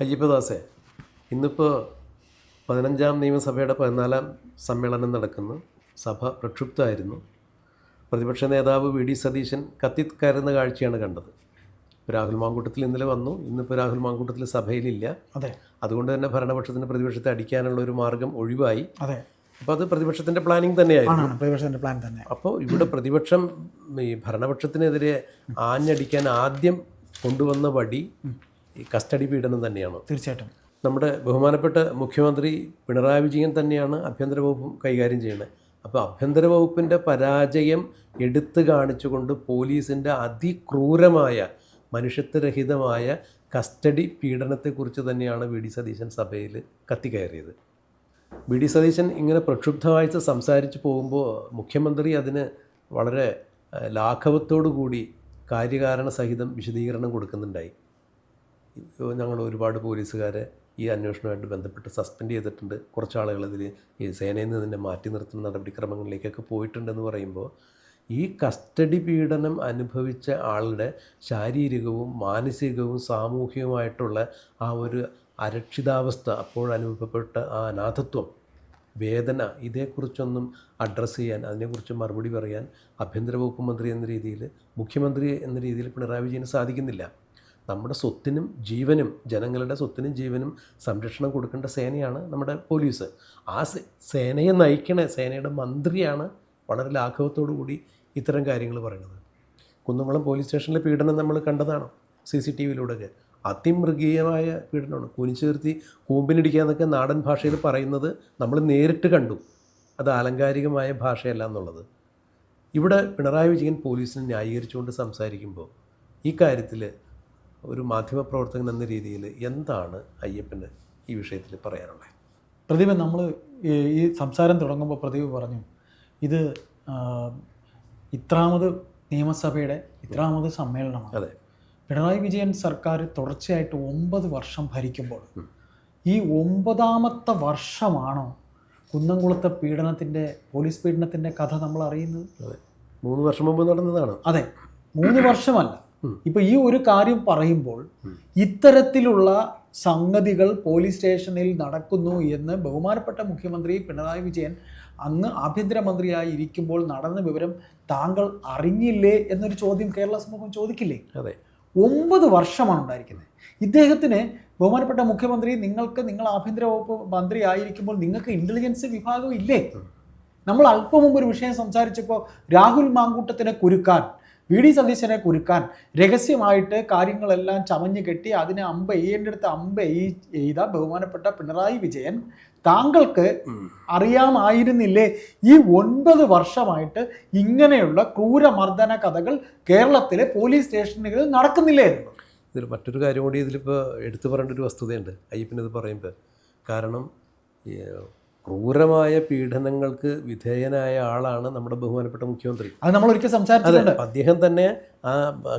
അയ്യപ്പദാസേ ഇന്നിപ്പോൾ പതിനഞ്ചാം നിയമസഭയുടെ പതിനാലാം സമ്മേളനം നടക്കുന്നു. സഭ പ്രക്ഷുബ്ധമായിരുന്നു. പ്രതിപക്ഷ നേതാവ് വി ഡി സതീശൻ കത്തിക്കയറുന്ന കാഴ്ചയാണ് കണ്ടത്. ഇപ്പോൾ രാഹുൽ മാങ്കൂട്ടത്തിൽ ഇന്നലെ വന്നു. ഇന്നിപ്പോൾ രാഹുൽ മാങ്കൂട്ടത്തിൽ സഭയിലില്ല. അതെ. അതുകൊണ്ട് തന്നെ ഭരണപക്ഷത്തിന് പ്രതിപക്ഷത്തെ അടിക്കാനുള്ള ഒരു മാർഗം ഒഴിവായി. അതെ. അപ്പോൾ അത് പ്രതിപക്ഷത്തിന്റെ പ്ലാനിങ് തന്നെയായിരുന്നു. പ്രതിപക്ഷത്തിന്റെ പ്ലാൻ തന്നെ. അപ്പോൾ ഇവിടെ പ്രതിപക്ഷം ഈ ഭരണപക്ഷത്തിനെതിരെ ആഞ്ഞടിക്കാൻ ആദ്യം കൊണ്ടുവന്ന വടി ഈ കസ്റ്റഡി പീഡനം തന്നെയാണ്? തീർച്ചയായിട്ടും. നമ്മുടെ ബഹുമാനപ്പെട്ട മുഖ്യമന്ത്രി പിണറായി വിജയൻ തന്നെയാണ് ആഭ്യന്തര വകുപ്പും കൈകാര്യം ചെയ്യുന്നത്. അപ്പോൾ ആഭ്യന്തര വകുപ്പിന്റെ പരാജയം എടുത്തു കാണിച്ചുകൊണ്ട് പോലീസിന്റെ അതിക്രൂരമായ മനുഷ്യത്വരഹിതമായ കസ്റ്റഡി പീഡനത്തെക്കുറിച്ച് തന്നെയാണ് വി ഡി സതീശൻ സഭയിൽ കത്തിക്കയറിയത്. വി ഡി സതീശൻ ഇങ്ങനെ പ്രക്ഷുബ്ധമായിട്ട് സംസാരിച്ച് പോകുമ്പോൾ മുഖ്യമന്ത്രി അതിന് വളരെ ലാഘവത്തോടു കൂടി കാര്യകാരണ സഹിതം വിശദീകരണം കൊടുക്കുന്നുണ്ടായി. ഞങ്ങൾ ഒരുപാട് പോലീസുകാരെ ഈ അന്വേഷണവുമായിട്ട് ബന്ധപ്പെട്ട് സസ്പെൻഡ് ചെയ്തിട്ടുണ്ട്. കുറച്ച് ആളുകൾ ഇതിൽ ഈ സേനയിൽ നിന്ന് തന്നെ മാറ്റി നിർത്തുന്ന നടപടിക്രമങ്ങളിലേക്കൊക്കെ പോയിട്ടുണ്ടെന്ന് പറയുമ്പോൾ ഈ കസ്റ്റഡി പീഡനം അനുഭവിച്ച ആളുടെ ശാരീരികവും മാനസികവും സാമൂഹികവുമായിട്ടുള്ള ആ ഒരു അരക്ഷിതാവസ്ഥ അപ്പോഴനുഭവപ്പെട്ട ആ അനാഥത്വം വേദന ഇതേക്കുറിച്ചൊന്നും അഡ്രസ്സ് ചെയ്യാൻ അതിനെക്കുറിച്ച് മറുപടി പറയാൻ ആഭ്യന്തര വകുപ്പ് മന്ത്രി എന്ന രീതിയിൽ മുഖ്യമന്ത്രി എന്ന രീതിയിൽ പിണറായി വിജയന് സാധിക്കുന്നില്ല. നമ്മുടെ സ്വത്തിനും ജീവനും ജനങ്ങളുടെ സ്വത്തിനും ജീവനും സംരക്ഷണം കൊടുക്കേണ്ട സേനയാണ് നമ്മുടെ പോലീസ്. ആ സേനയെ നയിക്കണ സേനയുടെ മന്ത്രിയാണ് വളരെ ലാഘവത്തോടു കൂടി ഇത്തരം കാര്യങ്ങൾ പറയുന്നത്. കുന്നംകുളം പോലീസ് സ്റ്റേഷനിലെ പീഡനം നമ്മൾ കണ്ടതാണ് സി സി ടി വിയിലൂടെയൊക്കെ. അതിമൃഗീയമായ പീഡനമാണ്. കുനിച്ചു നിർത്തി കൂമ്പിനിടിക്കുക എന്നൊക്കെ നാടൻ ഭാഷയിൽ പറയുന്നത് നമ്മൾ നേരിട്ട് കണ്ടു. അത് ആലങ്കാരികമായ ഭാഷയല്ല എന്നുള്ളത്. ഇവിടെ പിണറായി വിജയൻ പോലീസിനെ ന്യായീകരിച്ചുകൊണ്ട് സംസാരിക്കുമ്പോൾ ഈ കാര്യത്തിൽ ഒരു മാധ്യമപ്രവർത്തകൻ എന്ന രീതിയിൽ എന്താണ് അയ്യപ്പന് ഈ വിഷയത്തിൽ പറയാനുള്ളത്? പ്രദീപ് നമ്മൾ ഈ സംസാരം തുടങ്ങുമ്പോൾ പ്രദീപ് പറഞ്ഞു ഇത് ഇത്രാമത് നിയമസഭയുടെ ഇത്രാമത് സമ്മേളനമാണ്. അതെ. പിണറായി വിജയൻ സർക്കാർ തുടർച്ചയായിട്ട് ഒമ്പത് വർഷം ഭരിക്കുമ്പോൾ ഈ ഒമ്പതാമത്തെ വർഷമാണോ കുന്നംകുളത്തെ പീഡനത്തിന്റെ പോലീസ് പീഡനത്തിന്റെ കഥ നമ്മൾ അറിയുന്നത് അതെ. മൂന്ന് വർഷം മുമ്പ് നടന്നതാണ്. അതെ. മൂന്ന് വർഷമല്ല. ഇപ്പൊ ഈ ഒരു കാര്യം പറയുമ്പോൾ ഇത്തരത്തിലുള്ള സംഗതികൾ പോലീസ് സ്റ്റേഷനിൽ നടക്കുന്നു എന്ന് ബഹുമാനപ്പെട്ട മുഖ്യമന്ത്രി പിണറായി വിജയൻ അങ്ങ് ആഭ്യന്തരമന്ത്രിയായി ഇരിക്കുമ്പോൾ നടന്ന വിവരം താങ്കൾ അറിഞ്ഞില്ലേ എന്നൊരു ചോദ്യം കേരള സമൂഹം ചോദിക്കില്ലേ? അതെ. ഒമ്പത് വർഷമാണ് ഉണ്ടായിരിക്കുന്നത്. ഇദ്ദേഹത്തിന് ബഹുമാനപ്പെട്ട മുഖ്യമന്ത്രി നിങ്ങൾക്ക് നിങ്ങൾ ആഭ്യന്തര വകുപ്പ് മന്ത്രി ആയിരിക്കുമ്പോൾ നിങ്ങൾക്ക് ഇന്റലിജൻസ് വിഭാഗം ഇല്ലേ? നമ്മൾ അല്പം മുമ്പ് ഒരു വിഷയം സംസാരിച്ചപ്പോൾ രാഹുൽ മാങ്കൂട്ടത്തിനെ കുരുക്കാൻ വി ഡി സതീശനെ കുരുക്കാൻ രഹസ്യമായിട്ട് കാര്യങ്ങളെല്ലാം ചമഞ്ഞു കെട്ടി അതിനെ അമ്പ എയ്യേണ്ടടുത്ത് അമ്പ എയ് ചെയ്ത ബഹുമാനപ്പെട്ട പിണറായി വിജയൻ താങ്കൾക്ക് അറിയാമായിരുന്നില്ലേ? ഈ ഒൻപത് വർഷമായിട്ട് ഇങ്ങനെയുള്ള ക്രൂരമർദ്ദന കഥകൾ കേരളത്തിലെ പോലീസ് സ്റ്റേഷനുകളിൽ നടക്കുന്നില്ലേ എന്നുള്ളത് ഇതിൽ മറ്റൊരു കാര്യം കൂടി ഇതിലിപ്പോൾ എടുത്തു പറയേണ്ട ഒരു വസ്തുതയുണ്ട്. അയ്യപ്പനത് പറയുമ്പോൾ കാരണം ക്രൂരമായ പീഡനങ്ങൾക്ക് വിധേയനായ ആളാണ് നമ്മുടെ ബഹുമാനപ്പെട്ട മുഖ്യമന്ത്രി. അത് നമ്മൾ ഒരിക്കൽ സംസാരിച്ചിട്ടുണ്ട്. അദ്ദേഹം തന്നെ ആ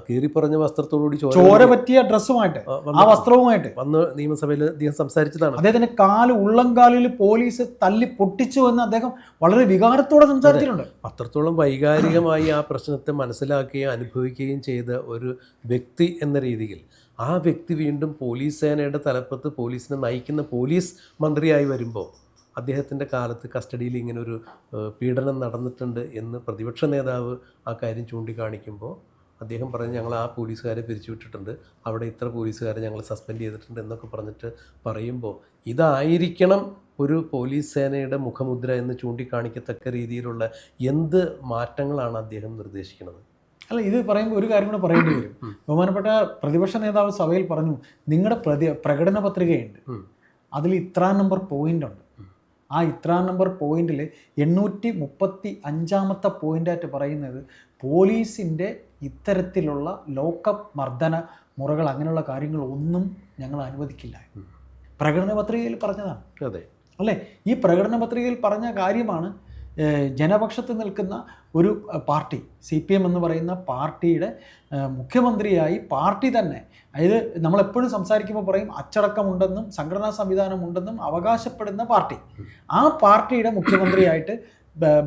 കീറിപ്പറഞ്ഞ വസ്ത്രത്തോടുകൂടി ചോര പറ്റിയ ഡ്രസ്സുമായിട്ട് ആ, ആ വസ്ത്രവുമായിട്ട്. വന്ന് നിയമസഭയിൽ അദ്ദേഹം സംസാരിച്ചതാണ്. അദ്ദേഹത്തിന്റെ കാൽ ഉള്ളംകാലിൽ പോലീസ് തല്ലി പൊട്ടിച്ചു എന്ന് അദ്ദേഹം വളരെ വികാരത്തോടെ സംസാരിച്ചിട്ടുണ്ട്. അത്രത്തോളം വൈകാരികമായി ആ പ്രശ്നത്തെ മനസ്സിലാക്കുകയും അനുഭവിക്കുകയും ചെയ്ത ഒരു വ്യക്തി എന്ന രീതിയിൽ ആ വ്യക്തി വീണ്ടും പോലീസ് സേനയുടെ തലപ്പത്ത് പോലീസിനെ നയിക്കുന്ന പോലീസ് മന്ത്രിയായി വരുമ്പോൾ അദ്ദേഹത്തിന്റെ കാലത്ത് കസ്റ്റഡിയിൽ ഇങ്ങനെ ഒരു പീഡനം നടന്നിട്ടുണ്ട് എന്ന് പ്രതിപക്ഷ നേതാവ് ആ കാര്യം ചൂണ്ടിക്കാണിക്കുമ്പോൾ അദ്ദേഹം പറഞ്ഞ് ഞങ്ങൾ ആ പോലീസുകാരെ പിരിച്ചുവിട്ടിട്ടുണ്ട്. അവിടെ ഇത്ര പോലീസുകാരെ ഞങ്ങൾ സസ്പെൻഡ് ചെയ്തിട്ടുണ്ട് എന്നൊക്കെ പറഞ്ഞിട്ട് പറയുമ്പോൾ ഇതായിരിക്കണം ഒരു പോലീസ് സേനയുടെ മുഖമുദ്ര എന്ന് ചൂണ്ടിക്കാണിക്കത്തക്ക രീതിയിലുള്ള എന്ത് മാറ്റങ്ങളാണ് അദ്ദേഹം നിർദ്ദേശിക്കുന്നത്? അല്ല ഇത് പറയുമ്പോൾ ഒരു കാര്യം കൂടെ പറയേണ്ടി വരും. ബഹുമാനപ്പെട്ട പ്രതിപക്ഷ നേതാവ് സഭയിൽ പറഞ്ഞു നിങ്ങളുടെ പ്രതി പ്രകടന പത്രികയുണ്ട്. അതിൽ ഇത്ര നമ്പർ പോയിന്റ് ഉണ്ട്. ആ ഇത്രാം നമ്പർ പോയിന്റിൽ എണ്ണൂറ്റി മുപ്പത്തി അഞ്ചാമത്തെ പോയിന്റായിട്ട് പറയുന്നത് പോലീസിന്റെ ഇത്തരത്തിലുള്ള ലോക്കപ്പ് മർദ്ദന മുറകൾ അങ്ങനെയുള്ള കാര്യങ്ങളൊന്നും ഞങ്ങൾ അനുവദിക്കില്ല. പ്രകടന പത്രികയിൽ പറഞ്ഞതാണ്. അതെ. അല്ലേ? ഈ പ്രകടന പത്രികയിൽ പറഞ്ഞ കാര്യമാണ് ജനപക്ഷത്ത് നിൽക്കുന്ന ഒരു പാർട്ടി സി പി എം എന്ന് പറയുന്ന പാർട്ടിയുടെ മുഖ്യമന്ത്രിയായി പാർട്ടി തന്നെ അതായത് നമ്മളെപ്പോഴും സംസാരിക്കുമ്പോൾ പറയും അച്ചടക്കമുണ്ടെന്നും സംഘടനാ സംവിധാനം ഉണ്ടെന്നും അവകാശപ്പെടുന്ന പാർട്ടി. ആ പാർട്ടിയുടെ മുഖ്യമന്ത്രിയായിട്ട്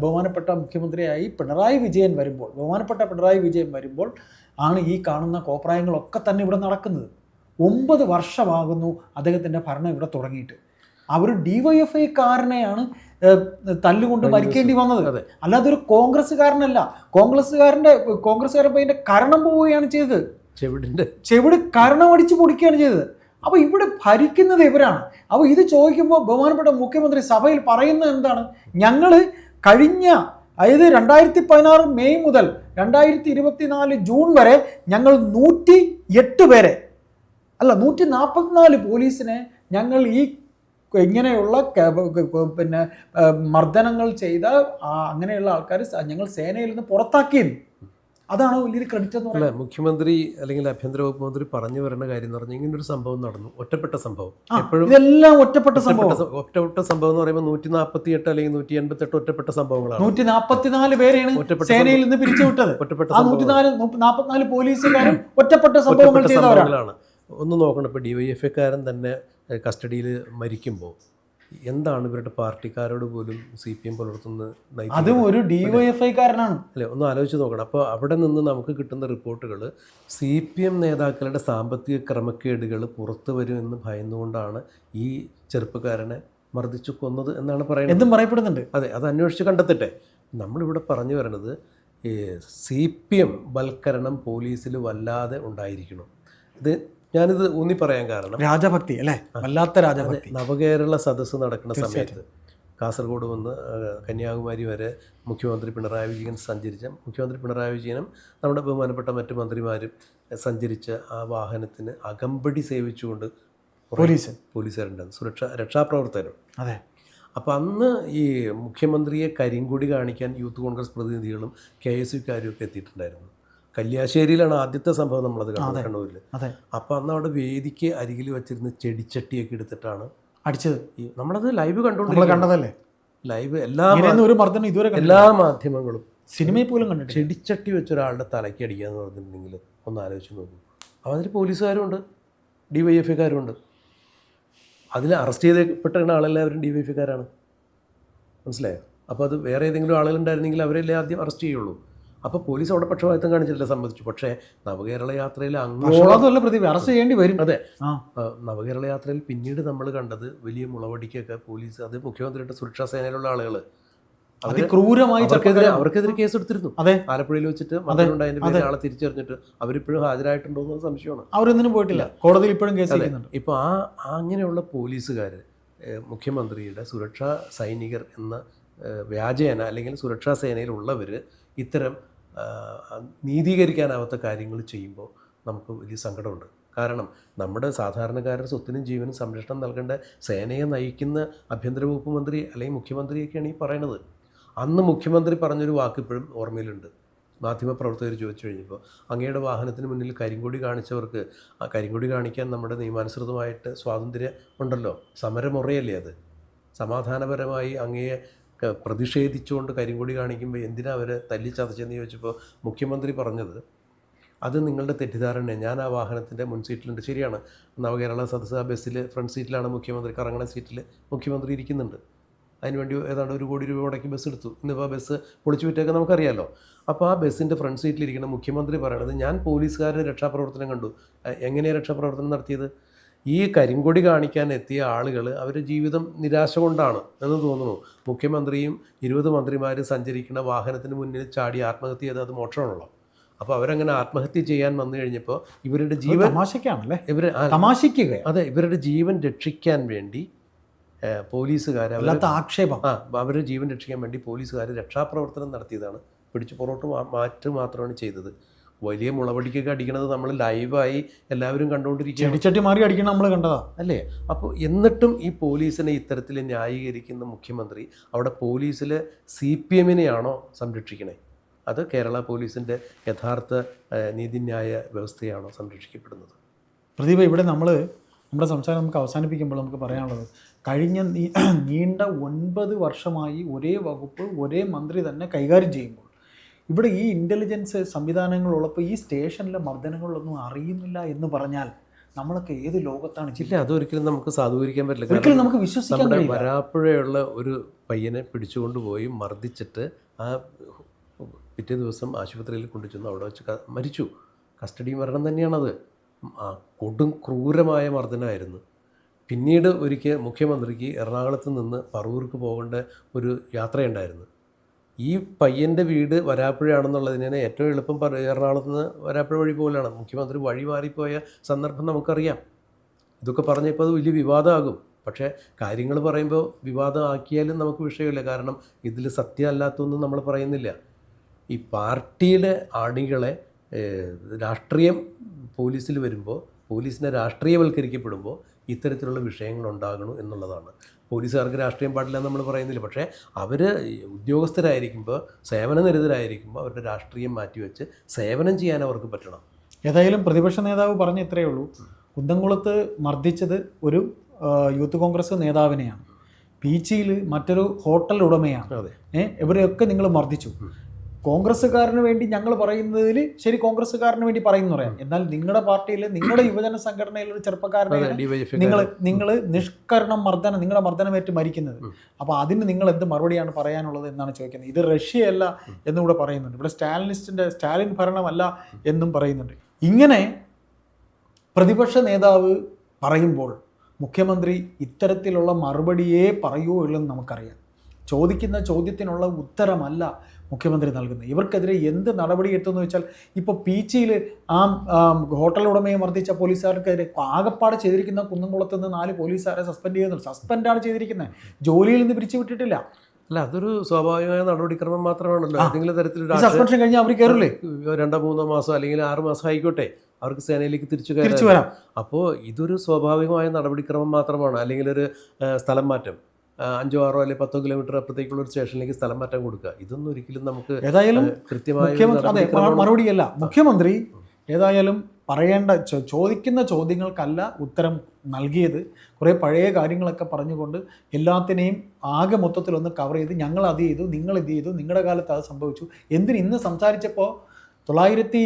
ബഹുമാനപ്പെട്ട മുഖ്യമന്ത്രിയായി പിണറായി വിജയൻ വരുമ്പോൾ ബഹുമാനപ്പെട്ട പിണറായി വിജയൻ വരുമ്പോൾ ആണ് ഈ കാണുന്ന കോപ്രായങ്ങളൊക്കെ തന്നെ ഇവിടെ നടക്കുന്നത്. ഒമ്പത് വർഷമാകുന്നു അദ്ദേഹത്തിന്റെ ഭരണം ഇവിടെ തുടങ്ങിയിട്ട്. അവർ ഡി വൈ എഫ് ഐക്കാരനെയാണ് തല്ലുകൊണ്ട് മരിക്കേണ്ടി വന്നത്. അതെ. അല്ലാതെ ഒരു കോൺഗ്രസ്സുകാരനല്ല. കോൺഗ്രസ്സുകാരന്റെ കോൺഗ്രസ്സുകാരൻ അതിന്റെ കരണം പോവുകയാണ് ചെയ്തത്. ചെവിടിന്റെ. ചെവിട് കരണം അടിച്ച് പൊടിക്കുകയാണ് ചെയ്തത്. അപ്പോൾ ഇവിടെ ഭരിക്കുന്നത് ഇവരാണ്. അപ്പോൾ ഇത് ചോദിക്കുമ്പോൾ ബഹുമാനപ്പെട്ട മുഖ്യമന്ത്രി സഭയിൽ പറയുന്നത് എന്താണ്? ഞങ്ങൾ കഴിഞ്ഞ അതായത് രണ്ടായിരത്തി പതിനാറ് മെയ് മുതൽ രണ്ടായിരത്തി ഇരുപത്തിനാല് ജൂൺ വരെ ഞങ്ങൾ നൂറ്റി എട്ട് പേരെ അല്ല നൂറ്റി നാൽപ്പത്തിനാല് പോലീസിനെ ഞങ്ങൾ ഈ ഇങ്ങനെയുള്ള പിന്നെ മർദ്ദനങ്ങൾ ചെയ്ത അങ്ങനെയുള്ള ആൾക്കാർ ഞങ്ങൾ സേനയിൽ നിന്ന് പുറത്താക്കിയെന്ന്. അതാണ് വലിയൊരു ക്രെഡിറ്റ് എന്ന് പറയുന്നത്. മുഖ്യമന്ത്രി അല്ലെങ്കിൽ ആഭ്യന്തര വകുപ്പ് മന്ത്രി പറഞ്ഞു വരുന്ന കാര്യം എന്ന് പറഞ്ഞാൽ ഇങ്ങനെ ഒരു സംഭവം നടന്നു. ഒറ്റപ്പെട്ട സംഭവം. എപ്പോഴും ഇതെല്ലാം ഒറ്റപ്പെട്ട സംഭവം. ഒറ്റപ്പെട്ട സംഭവം എന്ന് പറയുമ്പോൾ നൂറ്റി നാൽപ്പത്തി എട്ട് അല്ലെങ്കിൽ നൂറ്റി എൺപത്തി എട്ട് ഒറ്റപ്പെട്ട സംഭവങ്ങളാണ്. നൂറ്റി നാൽപ്പത്തിനാല് പേരെയാണ് സേനയിൽ നിന്ന് പിരിച്ചുവിട്ടത് ഒറ്റപ്പെട്ട ആ നൂറ്റി നാല് നാൽപ്പത്തിനാല് പോലീസുകാരും ഒറ്റപ്പെട്ട സംഭവങ്ങൾ ചെയ്തവരാണ്. ഒന്ന് നോക്കണം ഇപ്പോൾ ഡിവൈഎഫ്ഐക്കാരൻ തന്നെ കസ്റ്റഡിയിൽ മരിക്കുമ്പോൾ എന്താണ് ഇവരുടെ പാർട്ടിക്കാരോട് പോലും സി പി എം പുലർത്തുന്ന? അതും ഒരു ഡിവൈഎഫ്ഐ കാരനാണ്. അല്ലേ ഒന്ന് ആലോചിച്ച് നോക്കണം. അപ്പോൾ അവിടെ നിന്ന് നമുക്ക് കിട്ടുന്ന റിപ്പോർട്ടുകൾ സി പി എം നേതാക്കളുടെ സാമ്പത്തിക ക്രമക്കേടുകൾ പുറത്തു വരുമെന്ന് ഭയന്നുകൊണ്ടാണ് ഈ ചെറുപ്പക്കാരനെ മർദ്ദിച്ചു കൊന്നത് എന്നാണ് പറയുന്നത്. എന്തും പറയപ്പെടുന്നുണ്ട്. അതെ അത് അന്വേഷിച്ച് കണ്ടെത്തട്ടെ. നമ്മളിവിടെ പറഞ്ഞു വരുന്നത് സി പി എം വൽക്കരണം പോലീസിൽ വല്ലാതെ ഉണ്ടായിരിക്കണം. ഇത് ഞാനിത് ഊന്നി പറയാൻ കാരണം രാജഭക്തി അല്ലേ? വല്ലാത്ത രാജഭക്തി. നവകേരള സദസ്സ് നടക്കുന്ന സമയത്ത് കാസർഗോഡ് വന്ന് കന്യാകുമാരി വരെ മുഖ്യമന്ത്രി പിണറായി വിജയൻ സഞ്ചരിച്ച മുഖ്യമന്ത്രി പിണറായി വിജയനും നമ്മുടെ ബഹുമാനപ്പെട്ട മറ്റു മന്ത്രിമാരും സഞ്ചരിച്ച ആ വാഹനത്തിന് അകമ്പടി സേവിച്ചുകൊണ്ട് പോലീസ്. പോലീസുകാരുണ്ടായിരുന്നു സുരക്ഷ രക്ഷാപ്രവർത്തകരും. അതെ. അപ്പോൾ അന്ന് ഈ മുഖ്യമന്ത്രിയെ കരിങ്കൊടി കാണിക്കാൻ യൂത്ത് കോൺഗ്രസ് പ്രതിനിധികളും കെ എസ് യുക്കാരും ഒക്കെ എത്തിയിട്ടുണ്ടായിരുന്നു. കല്യാശ്ശേരിയിലാണ് ആദ്യത്തെ സംഭവം നമ്മളത് കണ്ടത് കണ്ണൂരിൽ അപ്പോൾ അന്ന് അവിടെ വേദിക്ക് അരികിൽ വെച്ചിരുന്ന ചെടിച്ചട്ടിയൊക്കെ എടുത്തിട്ടാണ് അടിച്ചത്. ഈ നമ്മളത് ലൈവ് നമ്മൾ കണ്ടതല്ലേ? ലൈവ് എല്ലാ ഇങ്ങനെയൊന്നും ഒരു മർദ്ദനം ഇതുവരെ എല്ലാ മാധ്യമങ്ങളും സിനിമയിൽ പോലും കണ്ടു ചെടിച്ചട്ടി വെച്ച് ഒരാളുടെ തലയ്ക്ക് അടിക്കുക എന്ന് പറഞ്ഞിട്ടുണ്ടെങ്കിൽ ഒന്ന് ആലോചിച്ച് നോക്കൂ. അപ്പോൾ അതിൽ പോലീസുകാരും ഉണ്ട് ഡി വൈ എഫ് ഐക്കാരും ഉണ്ട് അതിൽ അറസ്റ്റ് ചെയ്തപ്പെട്ട ആളെല്ലാവരും ഡി വൈ എഫ് ഐക്കാരാണ് മനസ്സിലായോ? അപ്പോൾ അത് വേറെ ഏതെങ്കിലും ആളുകളുണ്ടായിരുന്നെങ്കിൽ അവരെല്ലാം ആദ്യം അറസ്റ്റ് ചെയ്യുള്ളൂ. അപ്പോൾ പോലീസ് അവിടെ പക്ഷപാതിത്വം കാണിച്ചില്ല സംബന്ധിച്ചു പക്ഷേ നവകേരള യാത്രയിൽ അങ്ങോളം പക്ഷപാതമല്ല പ്രതിഭ അറസ്റ്റ് ചെയ്യേണ്ടി വരും അതെ. നവകേരള യാത്രയിൽ പിന്നീട് നമ്മൾ കണ്ടത് വലിയ മുളവടിക്കൊക്കെ പോലീസ് അത് മുഖ്യമന്ത്രിയുടെ സുരക്ഷാ സേനയിലുള്ള ആളുകൾ അതിക്രൂരമായി അവർക്കെതിരെ അവർക്കെതിരെ കേസ് എടുത്തിരുന്നു അതെ. ആലപ്പുഴയിൽ വെച്ചിട്ട് മന്ത്രിയുണ്ടായതിന്റെ ആളെ തിരിച്ചറിഞ്ഞിട്ട് അവരിപ്പോഴും ഹാജരായിട്ടുണ്ടോ എന്നത് സംശയമാണ്. അവരൊന്നിനും പോയിട്ടില്ല. കോടതിയിൽ ഇപ്പോഴും കേസ് ചെയ്യുന്നുണ്ട് ഇപ്പോൾ ആ അങ്ങനെയുള്ള പോലീസുകാർ മുഖ്യമന്ത്രിയുടെ സുരക്ഷാ സൈനികർ എന്ന വ്യാജേന അല്ലെങ്കിൽ സുരക്ഷാ സേനയിലുള്ളവര് ഇത്തരം നീതീകരിക്കാനാവാത്ത കാര്യങ്ങൾ ചെയ്യുമ്പോൾ നമുക്ക് വലിയ സങ്കടമുണ്ട്. കാരണം നമ്മുടെ സാധാരണക്കാരുടെ സ്വത്തിനും ജീവനും സംരക്ഷണം നൽകേണ്ട സേനയെ നയിക്കുന്ന ആഭ്യന്തര വകുപ്പ് മന്ത്രി അല്ലെങ്കിൽ മുഖ്യമന്ത്രിയൊക്കെയാണ് ഈ പറയണത്. അന്ന് മുഖ്യമന്ത്രി പറഞ്ഞൊരു വാക്ക് ഇപ്പോഴും ഓർമ്മയിലുണ്ട്. മാധ്യമപ്രവർത്തകർ ചോദിച്ചു കഴിഞ്ഞപ്പോൾ അങ്ങയുടെ വാഹനത്തിന് മുന്നിൽ കരിങ്കൊടി കാണിച്ചവർക്ക് ആ കരിങ്കൊടി കാണിക്കാൻ നമ്മുടെ നിയമാനുസൃതമായിട്ട് സ്വാതന്ത്ര്യം ഉണ്ടല്ലോ. സമരമുറയല്ലേ അത്. സമാധാനപരമായി അങ്ങയെ പ്രതിഷേധിച്ചുകൊണ്ട് കരിങ്കൊടി കാണിക്കുമ്പോൾ എന്തിനാ അവരെ തല്ലി ചതച്ചെന്ന് ചോദിച്ചപ്പോൾ മുഖ്യമന്ത്രി പറഞ്ഞത് അത് നിങ്ങളുടെ തെറ്റിദ്ധാരണയാണ് ഞാൻ ആ വാഹനത്തിന്റെ മുൻ സീറ്റിലുണ്ട്. ശരിയാണ്. നവകേരള സദസ്സ് ആ ബസ്സിൽ ഫ്രണ്ട് സീറ്റിലാണ് മുഖ്യമന്ത്രി കറങ്ങണ സീറ്റിൽ മുഖ്യമന്ത്രി ഇരിക്കുന്നുണ്ട്. അതിനുവേണ്ടി ഏതാണ്ട് ഒരു കോടി രൂപ മുടക്കി ബസ് എടുത്തു. ഇന്നിപ്പോൾ ആ ബസ് പൊളിച്ചു വിറ്റൊക്കെ നമുക്കറിയാമല്ലോ അപ്പോൾ ആ ബസ്സിന്റെ ഫ്രണ്ട് സീറ്റിലിരിക്കുന്ന മുഖ്യമന്ത്രി പറയണത് ഞാൻ പോലീസുകാരുടെ രക്ഷാപ്രവർത്തനം കണ്ടു. എങ്ങനെയാണ് രക്ഷാപ്രവർത്തനം നടത്തിയത്? ഈ കരിങ്കൊടി കാണിക്കാൻ എത്തിയ ആളുകൾ അവരുടെ ജീവിതം നിരാശ കൊണ്ടാണ് എന്ന് തോന്നുന്നു. മുഖ്യമന്ത്രിയും ഇരുപത് മന്ത്രിമാരും സഞ്ചരിക്കുന്ന വാഹനത്തിന് മുന്നിൽ ചാടി ആത്മഹത്യ ചെയ്ത് അത് മോക്ഷമാണല്ലോ അപ്പോൾ അവരങ്ങനെ ആത്മഹത്യ ചെയ്യാൻ വന്നു കഴിഞ്ഞപ്പോൾ ഇവരുടെ ജീവൻ തമാശക്കാണല്ലേ ഇവർ തമാശിക്കുക അതെ ഇവരുടെ ജീവൻ രക്ഷിക്കാൻ വേണ്ടി പോലീസുകാർ ആക്ഷേപം. ആ അവരുടെ ജീവൻ രക്ഷിക്കാൻ വേണ്ടി പോലീസുകാർ രക്ഷാപ്രവർത്തനം നടത്തിയതാണ്. പിടിച്ച് പുറത്ത് മാറ്റ് മാത്രമാണ് ചെയ്തത്. വലിയ മുളവടിക്കൊക്കെ അടിക്കണത് നമ്മൾ ലൈവായി എല്ലാവരും കണ്ടുകൊണ്ടിരിക്കുകയാണ് ചെടിച്ചട്ടി മാറി അടിക്കണം നമ്മൾ കണ്ടതാ. അല്ലേ? അപ്പോൾ എന്നിട്ടും ഈ പോലീസിനെ ഇത്തരത്തിൽ ന്യായീകരിക്കുന്ന മുഖ്യമന്ത്രി അവിടെ പോലീസിൽ സി പി എമ്മിനെയാണോ സംരക്ഷിക്കണേ? അത് കേരള പോലീസിന്റെ യഥാർത്ഥ നീതിന്യായ വ്യവസ്ഥയാണോ സംരക്ഷിക്കപ്പെടുന്നത്? പ്രദീപ് ഇവിടെ നമ്മൾ നമ്മുടെ സംസാരം നമുക്ക് അവസാനിപ്പിക്കുമ്പോൾ നമുക്ക് പറയാനുള്ളത് കഴിഞ്ഞ നീണ്ട ഒൻപത് വർഷമായി ഒരേ വകുപ്പ് ഒരേ മന്ത്രി തന്നെ കൈകാര്യം ചെയ്യുമ്പോൾ ഇവിടെ ഈ ഇന്റലിജൻസ് സംവിധാനങ്ങളുള്ളപ്പോൾ ഈ സ്റ്റേഷനിലെ മർദ്ദനങ്ങളൊന്നും അറിയുന്നില്ല എന്ന് പറഞ്ഞാൽ നമ്മളൊക്കെ ഏത് ലോകത്താണ് ഇല്ല അതൊരിക്കലും നമുക്ക് സാധൂകരിക്കാൻ പറ്റില്ല. ഒരിക്കലും നമുക്ക് വിശ്വസിക്കാൻ കഴിയില്ല. വരാപ്പുഴയുള്ള ഒരു പയ്യനെ പിടിച്ചുകൊണ്ട് പോയി മർദ്ദിച്ചിട്ട് ആ പിറ്റേ ദിവസം ആശുപത്രിയിൽ കൊണ്ടുചെന്ന് അവിടെ വെച്ച് മരിച്ചു. കസ്റ്റഡി മരണം തന്നെയാണത്. ആ, കൊടും ക്രൂരമായ മർദ്ദനമായിരുന്നു. പിന്നീട് ഒരിക്കൽ മുഖ്യമന്ത്രിക്ക് എറണാകുളത്ത് നിന്ന് പറവൂർക്ക് പോകേണ്ട ഒരു യാത്രയുണ്ടായിരുന്നു. ഈ പയ്യന്റെ വീട് വരാപ്പുഴയാണെന്നുള്ളതിനെ ഏറ്റവും എളുപ്പം എറണാകുളത്ത് നിന്ന് വരാപ്പുഴ വഴി പോലാണ്. മുഖ്യമന്ത്രി വഴി മാറിപ്പോയ സന്ദർഭം നമുക്കറിയാം. ഇതൊക്കെ പറഞ്ഞപ്പോൾ അത് വലിയ വിവാദമാകും. പക്ഷേ കാര്യങ്ങൾ പറയുമ്പോൾ വിവാദമാക്കിയാലും നമുക്ക് വിഷയമില്ല. കാരണം ഇതിൽ സത്യമല്ലാത്തൊന്നും നമ്മൾ പറയുന്നില്ല. ഈ പാർട്ടിയുടെ അണികളെ രാഷ്ട്രീയം പോലീസിൽ വരുമ്പോൾ പോലീസിനെ രാഷ്ട്രീയവൽക്കരിക്കപ്പെടുമ്പോൾ ഇത്തരത്തിലുള്ള വിഷയങ്ങൾ ഉണ്ടാകണം എന്നുള്ളതാണ്. പോലീസുകാർക്ക് രാഷ്ട്രീയം പാടില്ല എന്ന് നമ്മൾ പറയുന്നില്ല. പക്ഷേ അവർ ഉദ്യോഗസ്ഥരായിരിക്കുമ്പോൾ സേവനനിരതരായിരിക്കുമ്പോൾ അവരുടെ രാഷ്ട്രീയം മാറ്റിവെച്ച് സേവനം ചെയ്യാൻ അവർക്ക് പറ്റണം. ഏതായാലും പ്രതിപക്ഷ നേതാവ് പറഞ്ഞ ഇത്രയേ ഉള്ളൂ. കുന്തംകുളത്ത് മർദ്ദിച്ചത് ഒരു യൂത്ത് കോൺഗ്രസ് നേതാവിനെയാണ്. പീച്ചിയിൽ മറ്റൊരു ഹോട്ടൽ ഉടമയാണ്. ഏഹ് ഇവരെയൊക്കെ നിങ്ങൾ മർദ്ദിച്ചു. കോൺഗ്രസ്സുകാരന് വേണ്ടി ഞങ്ങൾ പറയുന്നതിൽ ശരി കോൺഗ്രസ്സുകാരന് വേണ്ടി പറയുന്നു പറയാം. എന്നാൽ നിങ്ങളുടെ പാർട്ടിയിൽ നിങ്ങളുടെ യുവജന സംഘടനയിൽ ഒരു ചെറുപ്പക്കാരനെ നിങ്ങൾ നിങ്ങൾ നിഷ്കരണം മർദ്ദനം നിങ്ങളുടെ മർദ്ദനമേറ്റ് മരിക്കുന്നത്. അപ്പോൾ അതിന് നിങ്ങൾ എന്ത് മറുപടിയാണ് പറയാനുള്ളത് എന്നാണ് ചോദിക്കുന്നത്. ഇത് റഷ്യയല്ല എന്നുകൂടെ പറയുന്നുണ്ട്. ഇവിടെ സ്റ്റാലിനിസ്റ്റിന്റെ സ്റ്റാലിൻ ഭരണമല്ല എന്നും പറയുന്നുണ്ട്. ഇങ്ങനെ പ്രതിപക്ഷ നേതാവ് പറയുമ്പോൾ മുഖ്യമന്ത്രി ഇത്തരത്തിലുള്ള മറുപടിയേ പറയൂ എന്ന് നമുക്കറിയാം. ചോദിക്കുന്ന ചോദ്യത്തിനുള്ള ഉത്തരമല്ല മുഖ്യമന്ത്രി നൽകുന്നത്. ഇവർക്കെതിരെ എന്ത് നടപടി എടുത്തെന്ന് വെച്ചാൽ ഇപ്പോൾ പീച്ചിയിൽ ആ ആ, ഹോട്ടൽ ഉടമയെ മർദ്ദിച്ച പോലീസുകാർക്കെതിരെ ആകപ്പാട് ചെയ്തിരിക്കുന്ന കുന്നംകുളത്ത് നിന്ന് നാല് പോലീസുകാരെ സസ്പെൻഡ് ചെയ്യുന്നുണ്ട് സസ്പെൻഡാണ് ചെയ്തിരിക്കുന്നത്. ജോലിയിൽ നിന്ന് പിരിച്ചു വിട്ടിട്ടില്ല. അല്ല അതൊരു സ്വാഭാവികമായ നടപടിക്രമം മാത്രമാണല്ലോ. ഏതെങ്കിലും തരത്തിലൊരു ഈ സസ്പെൻഷൻ കഴിഞ്ഞാൽ അവർ കയറില്ലേ രണ്ടോ മൂന്നോ മാസം അല്ലെങ്കിൽ ആറ് മാസം ആയിക്കോട്ടെ അവർക്ക് സേനയിലേക്ക് തിരിച്ചു തിരിച്ചു വരാം. അപ്പോൾ ഇതൊരു സ്വാഭാവികമായ നടപടിക്രമം മാത്രമാണ്. അല്ലെങ്കിൽ ഒരു സ്ഥലം മാറ്റം. അഞ്ചോ ആറോ അല്ലെങ്കിൽ പത്തോ കിലോമീറ്റർ അപ്പുറത്തേക്കുള്ള ഒരു സ്റ്റേഷനിലേക്ക് സ്ഥലം മാറ്റം കൊടുക്കുക. ഇതൊന്നും ഒരിക്കലും നമുക്ക് ഏതായാലും കൃത്യമായി അതെ മറുപടിയല്ല മുഖ്യമന്ത്രി ഏതായാലും പറയേണ്ട ചോദിക്കുന്ന ചോദ്യങ്ങൾക്കല്ല ഉത്തരം നൽകിയത്. കുറേ പഴയ കാര്യങ്ങളൊക്കെ പറഞ്ഞുകൊണ്ട് എല്ലാത്തിനെയും ആകെ മൊത്തത്തിലൊന്ന് കവർ ചെയ്ത് ഞങ്ങൾ അത് ചെയ്തു നിങ്ങൾ ഇത് ചെയ്തു നിങ്ങളുടെ കാലത്ത് അത് സംഭവിച്ചു. എന്തിന് ഇന്ന് സംസാരിച്ചപ്പോൾ തൊള്ളായിരത്തി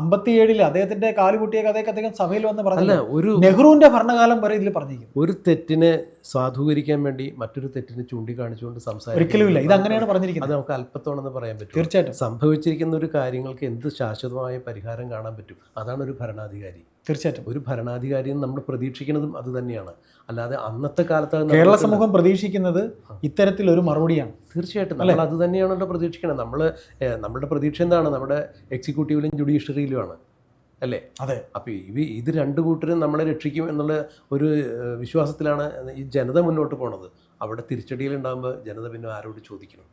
അമ്പത്തിയേഴിൽ അദ്ദേഹത്തിന്റെ കാലുകുട്ടിയ കഥയൊക്കെ അദ്ദേഹം സഭയിൽ വന്ന് പറഞ്ഞു ഒരു നെഹ്റുവിന്റെ ഭരണകാലം വരെ ഇതിൽ പറഞ്ഞിരിക്കും ഒരു തെറ്റിനെ സാധൂകരിക്കാൻ വേണ്ടി മറ്റൊരു തെറ്റിനെ ചൂണ്ടിക്കാണിച്ചുകൊണ്ട് സംസാരിക്കും ഒരിക്കലുമില്ല. ഇത് അങ്ങനെയാണ് പറഞ്ഞിരിക്കുന്നത്. അത് നമുക്ക് അല്പത്തോണെന്ന് പറയാൻ പറ്റും തീർച്ചയായിട്ടും. സംഭവിച്ചിരിക്കുന്ന ഒരു കാര്യങ്ങൾക്ക് എന്ത് ശാശ്വതമായ പരിഹാരം കാണാൻ പറ്റും? അതാണ് ഒരു ഭരണാധികാരി. തീർച്ചയായിട്ടും. ഒരു ഭരണാധികാരിയിൽ നമ്മൾ പ്രതീക്ഷിക്കുന്നതും അത് തന്നെയാണ്. അല്ലാതെ അന്നത്തെ കാലത്ത് കേരള സമൂഹം പ്രതീക്ഷിക്കുന്നത് ഇത്തരത്തിലൊരു മറുപടിയാണ്. തീർച്ചയായിട്ടും. നമ്മൾ അത് തന്നെയാണല്ലോ പ്രതീക്ഷിക്കുന്നത് നമ്മൾ നമ്മുടെ പ്രതീക്ഷ എന്താണ്? നമ്മുടെ എക്സിക്യൂട്ടീവിലും ജുഡീഷ്യറിയിലുമാണ് അല്ലേ? അതെ. അപ്പോൾ ഇവ ഇത് രണ്ട് കൂട്ടരും നമ്മളെ രക്ഷിക്കും എന്നുള്ള ഒരു വിശ്വാസത്തിലാണ് ഈ ജനത മുന്നോട്ട് പോണത്. അവിടെ തിരിച്ചടിയിൽ ഉണ്ടാകുമ്പോൾ ജനത പിന്നെ ആരോട് ചോദിക്കണം?